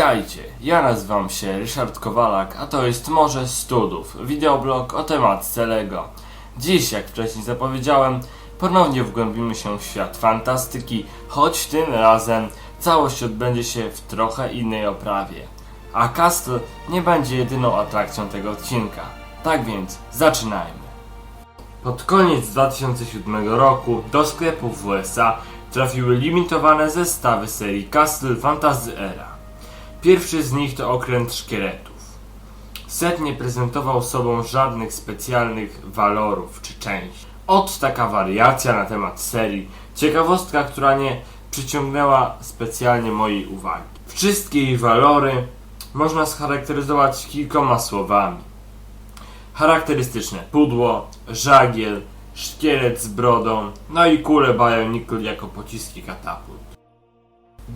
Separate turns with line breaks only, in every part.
Witajcie, ja nazywam się Ryszard Kowalak, a to jest Morze Studów, wideoblog o tematce LEGO. Dziś, jak wcześniej zapowiedziałem, ponownie wgłębimy się w świat fantastyki, choć tym razem całość odbędzie się w trochę innej oprawie. A Castle nie będzie jedyną atrakcją tego odcinka. Tak więc, zaczynajmy. Pod koniec 2007 roku do sklepów w USA trafiły limitowane zestawy serii Castle Fantasy Era. Pierwszy z nich to okręt szkieletów. Set nie prezentował sobą żadnych specjalnych walorów czy części. Ot taka wariacja na temat serii. Ciekawostka, która nie przyciągnęła specjalnie mojej uwagi. Wszystkie jej walory można scharakteryzować kilkoma słowami. Charakterystyczne pudło, żagiel, szkielet z brodą, no i kule Bionicle jako pociski katapult.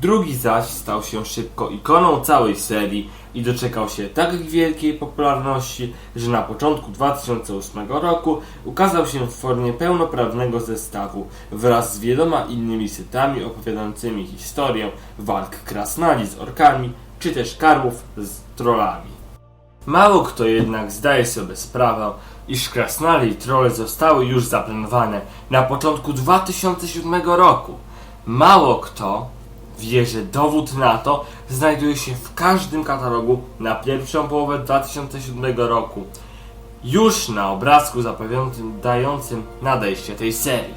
Drugi zaś stał się szybko ikoną całej serii i doczekał się tak wielkiej popularności, że na początku 2008 roku ukazał się w formie pełnoprawnego zestawu wraz z wieloma innymi setami opowiadającymi historię walk krasnali z orkami czy też karłów z trollami. Mało kto jednak zdaje sobie sprawę, iż krasnale i trolle zostały już zaplanowane na początku 2007 roku. Mało kto wie, że dowód na to znajduje się w każdym katalogu na pierwszą połowę 2007 roku. Już na obrazku zapowiadającym nadejście tej serii.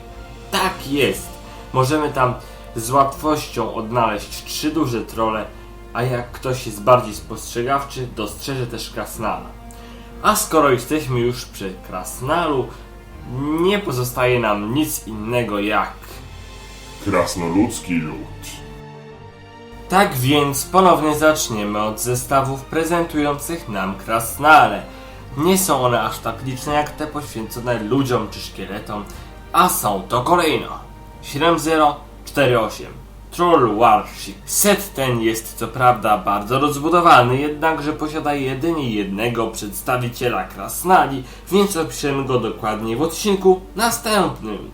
Tak jest! Możemy tam z łatwością odnaleźć trzy duże trole, a jak ktoś jest bardziej spostrzegawczy, dostrzeże też krasnala. A skoro jesteśmy już przy krasnalu, nie pozostaje nam nic innego jak
Krasnoludzki lud.
Tak więc ponownie zaczniemy od zestawów prezentujących nam krasnale. Nie są one aż tak liczne jak te poświęcone ludziom czy szkieletom, a są to kolejno 7048 Troll Warship. Set ten jest co prawda bardzo rozbudowany, jednakże posiada jedynie jednego przedstawiciela krasnali, więc opiszemy go dokładnie w odcinku następnym.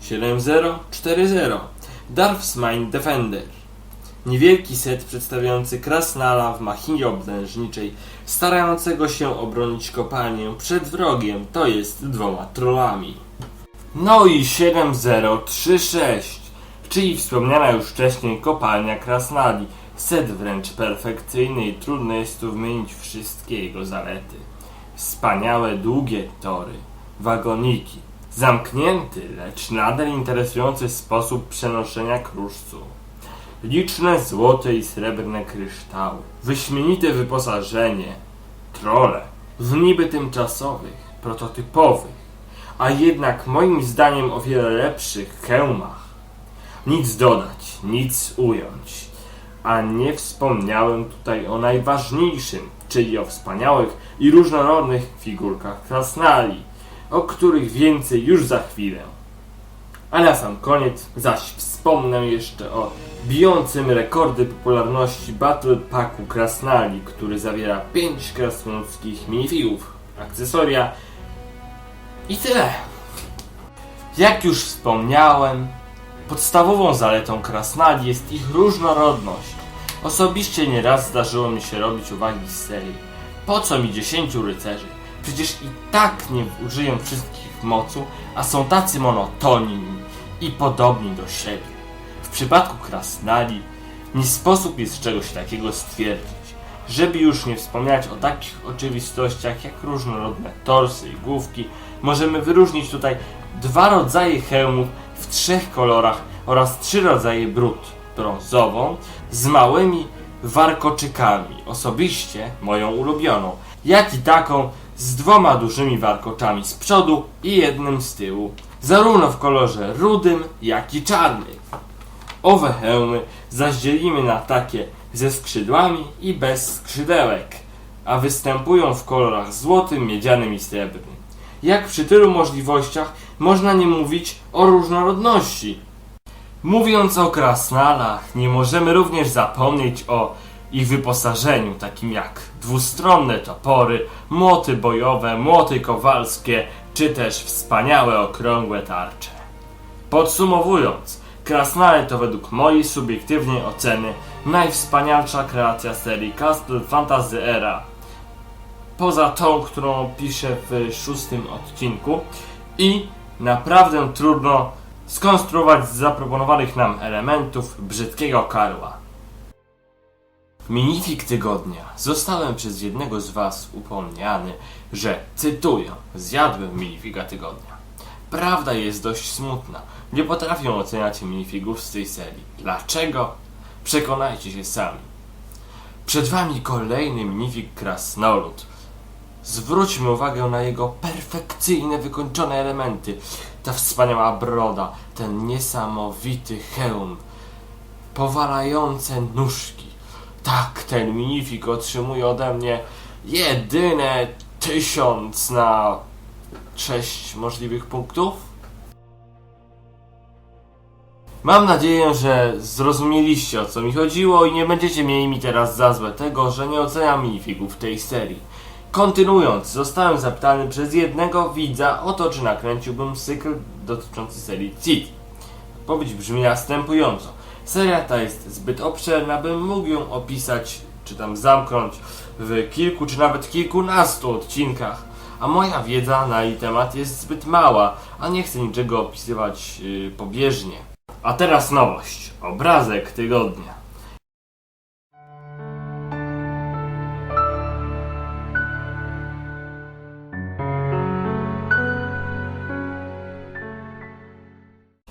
7040 Darfsmine Defender Niewielki set przedstawiający krasnala w machinie obrężniczej, starającego się obronić kopalnię przed wrogiem, to jest dwoma trollami. No i 7036, czyli wspomniana już wcześniej kopalnia krasnali. Set wręcz perfekcyjny i trudno jest tu wymienić wszystkie jego zalety. Wspaniałe, długie tory, wagoniki, zamknięty, lecz nadal interesujący sposób przenoszenia kruszcu. Liczne złote i srebrne kryształy, wyśmienite wyposażenie, trole, w niby tymczasowych, prototypowych, a jednak moim zdaniem o wiele lepszych hełmach. Nic dodać, nic ująć. A nie wspomniałem tutaj o najważniejszym, czyli o wspaniałych i różnorodnych figurkach krasnali, o których więcej już za chwilę. A na sam koniec zaś wspomnę jeszcze o bijącym rekordy popularności Battle Packu Krasnali, który zawiera 5 krasnoludzkich minifigów, akcesoria i tyle. Jak już wspomniałem, podstawową zaletą krasnali jest ich różnorodność. Osobiście nieraz zdarzyło mi się robić uwagi z serii. Po co mi 10 rycerzy? Przecież i tak nie użyję wszystkich mocu, a są tacy monotoni i podobni do siebie. W przypadku krasnali nie sposób jest czegoś takiego stwierdzić. Żeby już nie wspomniać o takich oczywistościach jak różnorodne torsy i główki, możemy wyróżnić tutaj dwa rodzaje hełmów w trzech kolorach oraz trzy rodzaje brud. Brązową z małymi warkoczykami, osobiście moją ulubioną, jak i taką z dwoma dużymi warkoczami z przodu i jednym z tyłu, zarówno w kolorze rudym, jak i czarnym. Owe hełmy zaś dzielimy na takie ze skrzydłami i bez skrzydełek, a występują w kolorach złotym, miedzianym i srebrnym. Jak przy tylu możliwościach można nie mówić o różnorodności? Mówiąc o krasnalach, nie możemy również zapomnieć o ich wyposażeniu, takim jak dwustronne topory, młoty bojowe, młoty kowalskie, czy też wspaniałe okrągłe tarcze. Podsumowując, krasnale to według mojej subiektywnej oceny najwspanialsza kreacja serii Castle Fantasy Era. Poza tą, którą piszę w szóstym odcinku i naprawdę trudno skonstruować z zaproponowanych nam elementów brzydkiego karła. Minifik tygodnia. Zostałem przez jednego z Was upomniany, że, cytuję, zjadłem minifika tygodnia. Prawda jest dość smutna. Nie potrafię oceniać minifigów z tej serii. Dlaczego? Przekonajcie się sami. Przed Wami kolejny minifik Krasnolud. Zwróćmy uwagę na jego perfekcyjne, wykończone elementy. Ta wspaniała broda, ten niesamowity hełm, powalające nóżki. Tak, ten minifik otrzymuje ode mnie jedyne tysiąc na sześć możliwych punktów. Mam nadzieję, że zrozumieliście o co mi chodziło i nie będziecie mieli mi teraz za złe tego, że nie oceniam minifigów tej serii. Kontynuując, zostałem zapytany przez jednego widza o to, czy nakręciłbym cykl dotyczący serii City. Odpowiedź brzmi następująco. Seria ta jest zbyt obszerna, bym mógł ją opisać, czy tam zamknąć w kilku, czy nawet kilkunastu odcinkach. A moja wiedza na jej temat jest zbyt mała, a nie chcę niczego opisywać yy, pobieżnie. A teraz nowość. Obrazek tygodnia.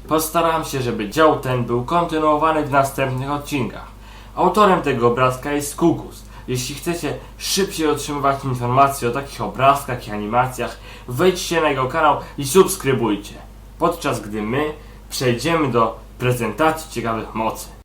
Postaram się, żeby dział ten był kontynuowany w następnych odcinkach. Autorem tego obrazka jest Kukus. Jeśli chcecie szybciej otrzymywać informacje o takich obrazkach i animacjach, wejdźcie na jego kanał i subskrybujcie. Podczas gdy my przejdziemy do prezentacji ciekawych mocy.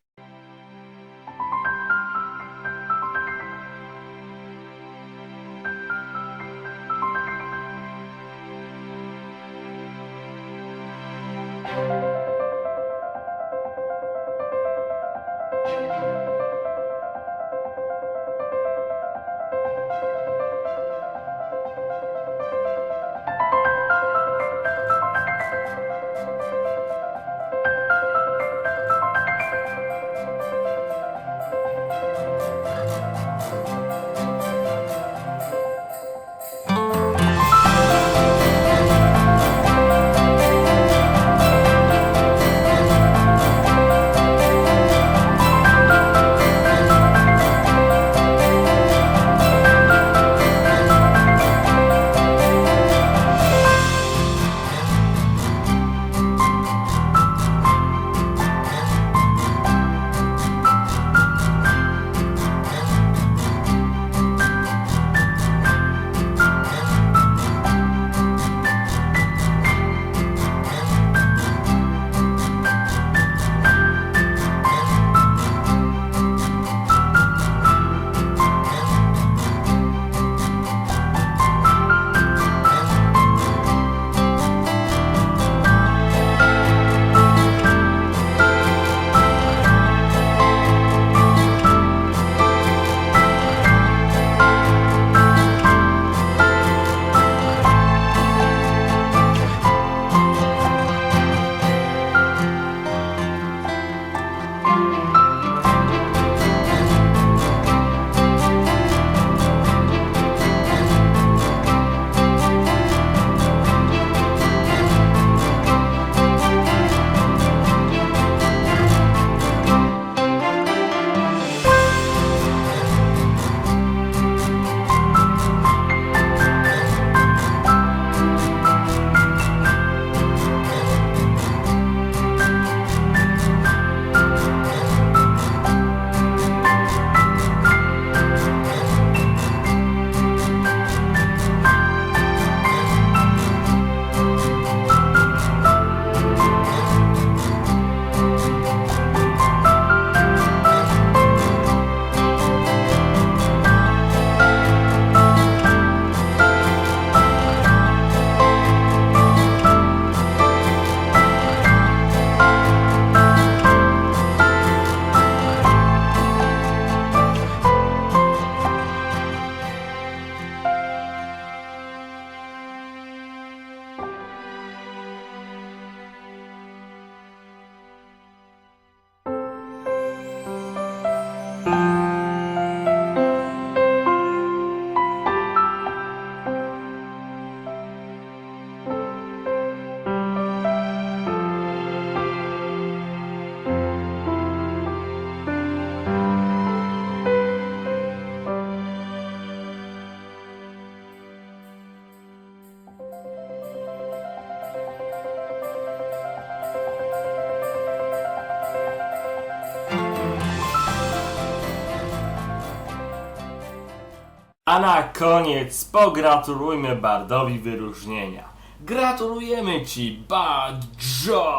A na koniec pogratulujmy Bardowi wyróżnienia. Gratulujemy Ci, Badżo!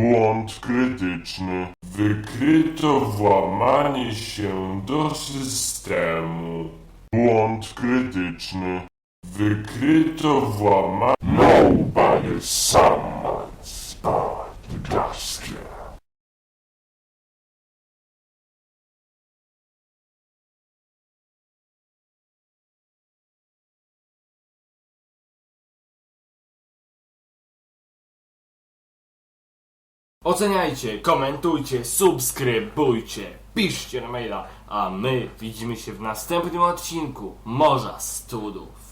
Błąd krytyczny. Wykryto włamanie się do systemu. Błąd krytyczny. Wykryto włamanie... Nobody summons but Duster.
Oceniajcie, komentujcie, subskrybujcie, piszcie na maila, a my widzimy się w następnym odcinku Morza Studów.